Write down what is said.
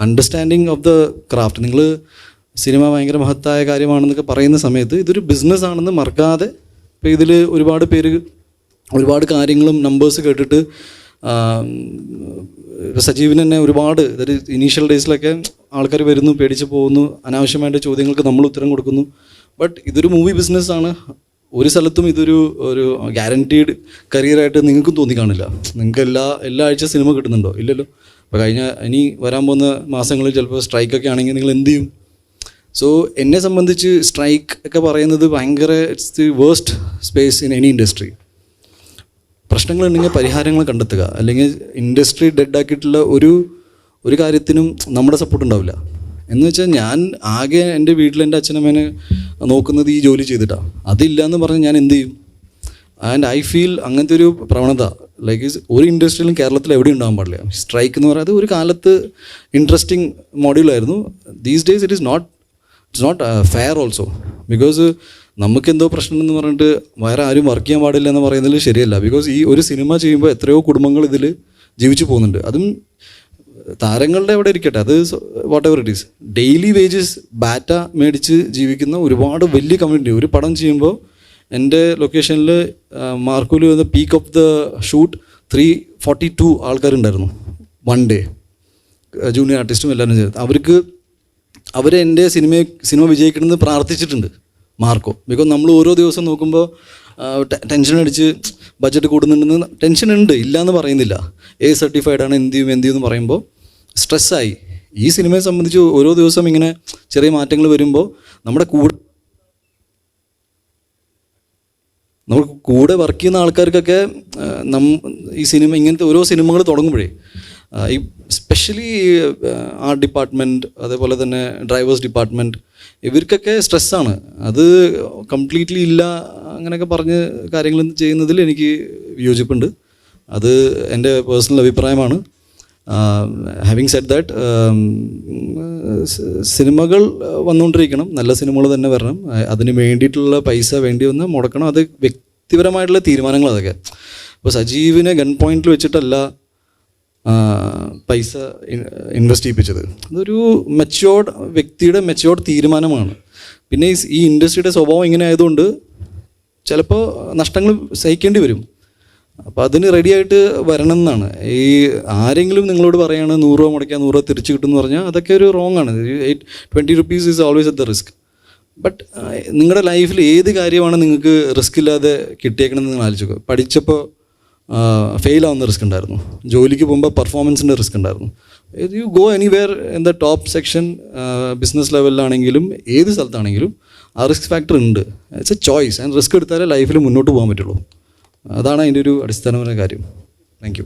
Understanding of the craft നിങ്ങൾ cinema ഭയങ്കര മഹത്തായ കാര്യമാണെന്നൊക്കെ പറയുന്ന സമയത്ത് ഇതൊരു ബിസിനസ് ആണെന്ന് മറക്കാതെ ഇപ്പോൾ ഇതിൽ ഒരുപാട് പേര് ഒരുപാട് കാര്യങ്ങളും നമ്പേഴ്സ് കേട്ടിട്ട് സജീവിന് തന്നെ ഒരുപാട് അതായത് ഇനീഷ്യൽ ഡേയ്സിലൊക്കെ ആൾക്കാർ വരുന്നു പേടിച്ച് പോകുന്നു അനാവശ്യമായിട്ട് ചോദ്യങ്ങൾക്ക് നമ്മൾ ഉത്തരം കൊടുക്കുന്നു. ബട്ട് ഇതൊരു മൂവി ബിസിനസ്സാണ് ഒരു സ്ഥലത്തും ഇതൊരു ഒരു ഗ്യാരണ്ടീഡ് കരിയറായിട്ട് നിങ്ങൾക്കും തോന്നിക്കാണില്ല നിങ്ങൾക്ക് എല്ലാ എല്ലാ ആഴ്ച സിനിമ കിട്ടുന്നുണ്ടോ? ഇല്ലല്ലോ. അപ്പോൾ കഴിഞ്ഞ ഇനി വരാൻ പോകുന്ന മാസങ്ങളിൽ ചിലപ്പോൾ സ്ട്രൈക്കൊക്കെ ആണെങ്കിൽ നിങ്ങൾ എന്ത് ചെയ്യും? സോ എന്നെ സംബന്ധിച്ച് സ്ട്രൈക്ക് ഒക്കെ പറയുന്നത് ഭയങ്കര it's the waste space in any industry പ്രശ്നങ്ങൾ ഉണ്ടെങ്കിൽ പരിഹാരങ്ങൾ കണ്ടെത്തുക. അല്ലെങ്കിൽ ഇൻഡസ്ട്രി ഡെഡ് ആക്കിയിട്ടുള്ള ഒരു ഒരു കാര്യത്തിനും നമ്മുടെ സപ്പോർട്ട് ഉണ്ടാവില്ല. എന്ന് വെച്ചാൽ ഞാൻ ആകെ എന്റെ വീട്ടിൽ എന്റെ അച്ഛനമ്മേനെ നോക്കുന്നത് ഈ ജോലി ചെയ്തിട്ടാണ് അതില്ല എന്ന് പറഞ്ഞ് ഞാൻ എന്ത് ചെയ്യും? ആൻഡ് ഐ ഫീൽ അങ്ങനത്തെ ഒരു പ്രവണത ലൈക്ക് ഒരു ഇൻഡസ്ട്രിയിലും കേരളത്തിൽ എവിടെ ഉണ്ടാകാൻ പാടില്ല. സ്ട്രൈക്ക് എന്ന് പറയുന്നത് ഒരു കാലത്ത് interesting മോഡ്യൂളായിരുന്നു these days it is not it's not fair also because നമുക്ക് എന്തോ പ്രശ്നം എന്ന് പറഞ്ഞിട്ട് വേറെ ആരും വർക്ക് ചെയ്യാൻ പാടില്ല എന്ന് പറയുന്നതിൽ ശരിയല്ല. ബിക്കോസ് ഈ ഒരു സിനിമ ചെയ്യുമ്പോൾ എത്രയോ കുടുംബങ്ങൾ ഇതിൽ ജീവിച്ചു പോകുന്നുണ്ട്. അതും താരങ്ങളുടെ അവിടെ ഇരിക്കട്ടെ അത് whatever it is daily wages batta മേടിച്ച് ജീവിക്കുന്ന ഒരുപാട് വലിയ കമ്മ്യൂണിറ്റി ഒരു പടം ചെയ്യുമ്പോൾ എന്റെ ലൊക്കേഷനിൽ മാർക്കൂലി വന്ന peak of the shoot three forty two ആൾക്കാരുണ്ടായിരുന്നു വൺ ഡേ ജൂനിയർ ആർട്ടിസ്റ്റും എല്ലാവരും ചേർത്ത് അവർക്ക് അവർ എന്റെ സിനിമ സിനിമ വിജയിക്കണമെന്ന് പ്രാർത്ഥിച്ചിട്ടുണ്ട് മാർക്കോ. ബിക്കോസ് നമ്മൾ ഓരോ ദിവസം നോക്കുമ്പോൾ ടെൻഷൻ അടിച്ച് ബഡ്ജറ്റ് കൂടുന്നുണ്ടെന്ന് ടെൻഷൻ ഉണ്ട് ഇല്ല എന്ന് പറയുന്നില്ല. എ സർട്ടിഫൈഡ് ആണ് എന്ത് ചെയ്യും എന്ത് ചെയ്യുമെന്ന് പറയുമ്പോൾ സ്ട്രെസ്സായി ഈ സിനിമയെ സംബന്ധിച്ച് ഓരോ ദിവസം ഇങ്ങനെ ചെറിയ മാറ്റങ്ങൾ വരുമ്പോൾ നമ്മുടെ കൂടെ നമുക്ക് കൂടെ വർക്ക് ചെയ്യുന്ന ആൾക്കാർക്കൊക്കെ നം ഈ സിനിമ ഇങ്ങനത്തെ ഓരോ സിനിമകൾ തുടങ്ങുമ്പോഴേ ഈ സ്പെഷ്യലി ആർട്ട് ഡിപ്പാർട്ട്മെന്റ് അതേപോലെ തന്നെ ഡ്രൈവേഴ്സ് ഡിപ്പാർട്ട്മെന്റ് ഇവർക്കൊക്കെ സ്ട്രെസ്സാണ് അത് കംപ്ലീറ്റ്ലി ഇല്ല അങ്ങനെയൊക്കെ പറഞ്ഞ് കാര്യങ്ങൾ ചെയ്യുന്നതിൽ എനിക്ക് യോജിപ്പുണ്ട്. അത് എന്റെ പേഴ്സണൽ അഭിപ്രായമാണ്. ഹാവിങ് സെറ്റ് ദാറ്റ് സിനിമകൾ വന്നുകൊണ്ടിരിക്കണം. നല്ല സിനിമകൾ തന്നെ വരണം. അതിന് വേണ്ടിയിട്ടുള്ള പൈസ വേണ്ടി വന്ന് മുടക്കണം. അത് വ്യക്തിപരമായിട്ടുള്ള തീരുമാനങ്ങൾ അതൊക്കെ. അപ്പോൾ സജീവിനെ ഗൺ പോയിന്റിൽ വെച്ചിട്ടല്ല പൈസ ഇൻവെസ്റ്റ് ചെയ്യിപ്പിച്ചത്. അതൊരു മെച്ചോർഡ് വ്യക്തിയുടെ മെച്ചോർഡ് തീരുമാനമാണ്. പിന്നെ ഈ ഇൻഡസ്ട്രിയുടെ സ്വഭാവം ഇങ്ങനെ ആയതുകൊണ്ട് ചിലപ്പോൾ നഷ്ടങ്ങൾ സഹിക്കേണ്ടി വരും. അപ്പോൾ അതിന് റെഡിയായിട്ട് വരണം എന്നാണ്. ഈ ആരെങ്കിലും നിങ്ങളോട് പറയുകയാണ് നൂറ് രൂപ മുടക്കിയാൽ നൂറ് രൂപ തിരിച്ചു കിട്ടുമെന്ന് പറഞ്ഞാൽ അതൊക്കെ ഒരു റോങ് ആണ്. Eight twenty rupees is always at the risk but നിങ്ങളുടെ ലൈഫിൽ ഏത് കാര്യമാണ് നിങ്ങൾക്ക് റിസ്ക് ഇല്ലാതെ കിട്ടിയേക്കണമെന്ന് നിങ്ങൾ ആലോചിക്കുക പഠിച്ചപ്പോൾ ഫെയിൽ ആവുന്ന റിസ്ക് ഉണ്ടായിരുന്നു. ജോലിക്ക് പോകുമ്പോൾ പെർഫോമൻസിന്റെ റിസ്ക് ഉണ്ടായിരുന്നു. You go anywhere in the top section business ലെവലിലാണെങ്കിലും ഏത് സ്ഥലത്താണെങ്കിലും ആ റിസ്ക് ഫാക്ടർ ഉണ്ട്. It's a choice and risk എടുത്താലേ ലൈഫിൽ മുന്നോട്ട് പോകാൻ പറ്റുള്ളൂ. അതാണ് അതിന്റെ ഒരു അടിസ്ഥാനപരമായ കാര്യം. താങ്ക്